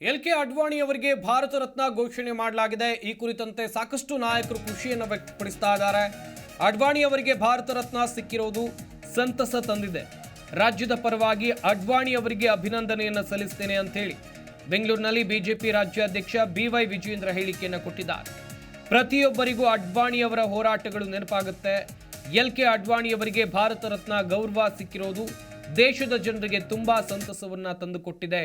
L K Advani ಅವರಿಗೆ ಭಾರತ ರತ್ನ ಘೋಷಣೆ ಮಾಡಲಾಗಿದೆ. ಈ ಕುರಿತಂತೆ ಸಾಕಷ್ಟು ನಾಯಕರು ಖುಷಿಯನ್ನು ವ್ಯಕ್ತಪಡಿಸ್ತಾ ಇದ್ದಾರೆ. ಅಡ್ವಾಣಿ ಅವರಿಗೆ ಭಾರತ ರತ್ನ ಸಿಕ್ಕಿರೋದು ಸಂತಸ ತಂದಿದೆ. ರಾಜ್ಯದ ಪರವಾಗಿ ಅಡ್ವಾಣಿ ಅವರಿಗೆ ಅಭಿನಂದನೆಯನ್ನು ಸಲ್ಲಿಸ್ತೇನೆ ಅಂತೇಳಿ ಬೆಂಗಳೂರಿನಲ್ಲಿ ಬಿಜೆಪಿ ರಾಜ್ಯಾಧ್ಯಕ್ಷ ಬಿವೈ ವಿಜಯೇಂದ್ರ ಹೇಳಿಕೆಯನ್ನು ಕೊಟ್ಟಿದ್ದಾರೆ. ಪ್ರತಿಯೊಬ್ಬರಿಗೂ ಅಡ್ವಾಣಿ ಅವರ ಹೋರಾಟಗಳು ನೆನಪಾಗುತ್ತೆ. ಎಲ್ ಕೆ ಅಡ್ವಾಣಿ ಅವರಿಗೆ ಭಾರತ ರತ್ನ ಗೌರವ ಸಿಕ್ಕಿರೋದು ದೇಶದ ಜನರಿಗೆ ತುಂಬಾ ಸಂತಸವನ್ನ ತಂದುಕೊಟ್ಟಿದೆ.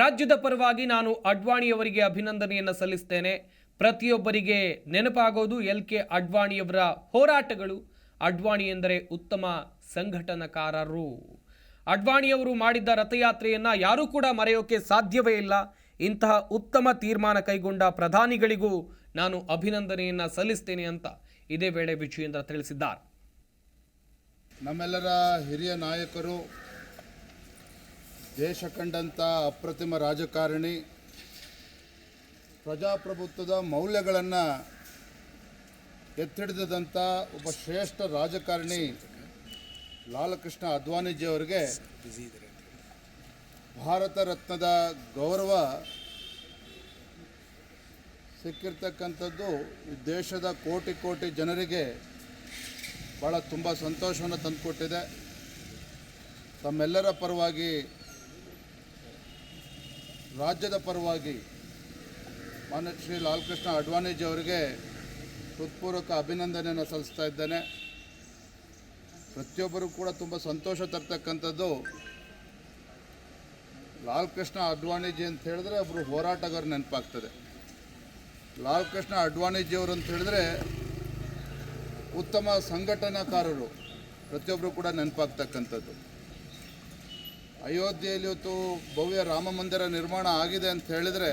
ರಾಜ್ಯದ ಪರವಾಗಿ ನಾನು ಅಡ್ವಾಣಿಯವರಿಗೆ ಅಭಿನಂದನೆಯನ್ನು ಸಲ್ಲಿಸ್ತೇನೆ. ಪ್ರತಿಯೊಬ್ಬರಿಗೆ ನೆನಪಾಗೋದು ಎಲ್ ಕೆ ಅಡ್ವಾಣಿಯವರ ಹೋರಾಟಗಳು. ಅಡ್ವಾಣಿ ಎಂದರೆ ಉತ್ತಮ ಸಂಘಟನಕಾರರು. ಅಡ್ವಾಣಿಯವರು ಮಾಡಿದ್ದ ರಥಯಾತ್ರೆಯನ್ನು ಯಾರೂ ಕೂಡ ಮರೆಯೋಕೆ ಸಾಧ್ಯವೇ ಇಲ್ಲ. ಇಂತಹ ಉತ್ತಮ ತೀರ್ಮಾನ ಕೈಗೊಂಡ ಪ್ರಧಾನಿಗಳಿಗೂ ನಾನು ಅಭಿನಂದನೆಯನ್ನು ಸಲ್ಲಿಸ್ತೇನೆ ಅಂತ ಇದೇ ವೇಳೆ ವಿಜಯೇಂದ್ರ ತಿಳಿಸಿದ್ದಾರೆ. ನಮ್ಮೆಲ್ಲರ ಹಿರಿಯ ನಾಯಕರು ದೇಶ ಕಂಡಂಥ ಅಪ್ರತಿಮ ರಾಜಕಾರಣಿ ಪ್ರಜಾಪ್ರಭುತ್ವದ ಮೌಲ್ಯಗಳನ್ನು ಎತ್ತಿಡಿದಂಥ ಒಬ್ಬ ಶ್ರೇಷ್ಠ ರಾಜಕಾರಣಿ ಲಾಲಕೃಷ್ಣ ಅದ್ವಾನಿಜಿಯವರಿಗೆ ಭಾರತ ರತ್ನದ ಗೌರವ ಸಿಕ್ಕಿರ್ತಕ್ಕಂಥದ್ದು ದೇಶದ ಕೋಟಿ ಕೋಟಿ ಜನರಿಗೆ ಭಾಳ ತುಂಬ ಸಂತೋಷವನ್ನು ತಂದುಕೊಟ್ಟಿದೆ. ತಮ್ಮೆಲ್ಲರ ಪರವಾಗಿ ರಾಜ್ಯದ ಪರವಾಗಿ ಮಾನ್ಯ ಶ್ರೀ ಲಾಲ್ಕೃಷ್ಣ ಅಡ್ವಾಣಿಜಿ ಅವರಿಗೆ ಹೃತ್ಪೂರ್ವಕ ಅಭಿನಂದನೆಯನ್ನು ಸಲ್ಲಿಸ್ತಾ ಇದ್ದೇನೆ. ಪ್ರತಿಯೊಬ್ಬರು ಕೂಡ ತುಂಬ ಸಂತೋಷ ತರ್ತಕ್ಕಂಥದ್ದು ಲಾಲ್ ಕೃಷ್ಣ ಅಡ್ವಾಣಿಜಿ ಅಂತ ಹೇಳಿದ್ರೆ ಒಬ್ಬರು ಹೋರಾಟಗಾರ ನೆನಪಾಗ್ತದೆ. ಲಾಲ್ ಕೃಷ್ಣ ಅಡ್ವಾಣಿಜಿಯವರು ಅಂತ ಹೇಳಿದ್ರೆ ಉತ್ತಮ ಸಂಘಟನಾಕಾರರು ಪ್ರತಿಯೊಬ್ಬರು ಕೂಡ ನೆನಪಾಗ್ತಕ್ಕಂಥದ್ದು. ಅಯೋಧ್ಯೆಯಲ್ಲಿ ಇವತ್ತು ಭವ್ಯ ರಾಮ ಮಂದಿರ ನಿರ್ಮಾಣ ಆಗಿದೆ ಅಂತ ಹೇಳಿದರೆ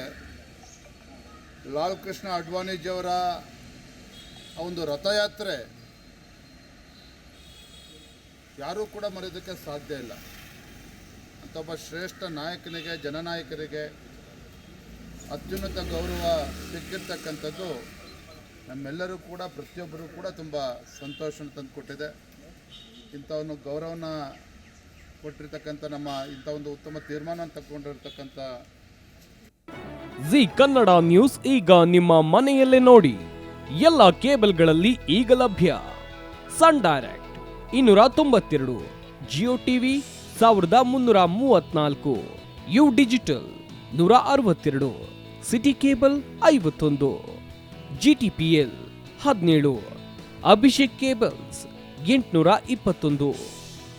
ಲಾಲ್ ಕೃಷ್ಣ ಅಡ್ವಾಣಿಜಿಯವರ ಒಂದು ರಥಯಾತ್ರೆ ಯಾರೂ ಕೂಡ ಮರೆಯೋದಕ್ಕೆ ಸಾಧ್ಯ ಇಲ್ಲ. ಅಂತ ಒಬ್ಬ ಶ್ರೇಷ್ಠ ನಾಯಕನಿಗೆ, ಜನನಾಯಕರಿಗೆ ಅತ್ಯುನ್ನತ ಗೌರವ ಸಿಕ್ಕಿರ್ತಕ್ಕಂಥದ್ದು ನಮ್ಮೆಲ್ಲರೂ ಕೂಡ, ಪ್ರತಿಯೊಬ್ಬರೂ ಕೂಡ ತುಂಬ ಸಂತೋಷನ ತಂದುಕೊಟ್ಟಿದೆ. ಇಂಥವನ್ನು ಗೌರವನ ಕೊಟ್ಟಿರ್ತಕ್ಕಂಥ ನಮ್ಮ ಇಂಥ ಒಂದು ಉತ್ತಮ ತೀರ್ಮಾನ ತಗೊಂಡಿರ್ತಕ್ಕಂಥ ಜಿ ಕನ್ನಡ ನ್ಯೂಸ್ ಈಗ ನಿಮ್ಮ ಮನೆಯಲ್ಲೇ ನೋಡಿ. ಎಲ್ಲ ಕೇಬಲ್ಗಳಲ್ಲಿ ಈಗ ಲಭ್ಯ. ಸನ್ ಡೈರೆಕ್ಟ್ ಇನ್ನೂರ ತೊಂಬತ್ತೆರಡು, ಜಿಯೋ ಟಿವಿ ಸಾವಿರದ ಮುನ್ನೂರ ಮೂವತ್ನಾಲ್ಕು, ಯು ಡಿಜಿಟಲ್ ನೂರ ಅರವತ್ತೆರಡು, ಸಿಟಿ ಕೇಬಲ್ ಐವತ್ತೊಂದು ಜಿ ಟಿ ಪಿ ಎಲ್ ಹದಿನೇಳು, ಅಭಿಷೇಕ್ ಕೇಬಲ್ಸ್ ಎಂಟುನೂರ ಇಪ್ಪತ್ತೊಂದು.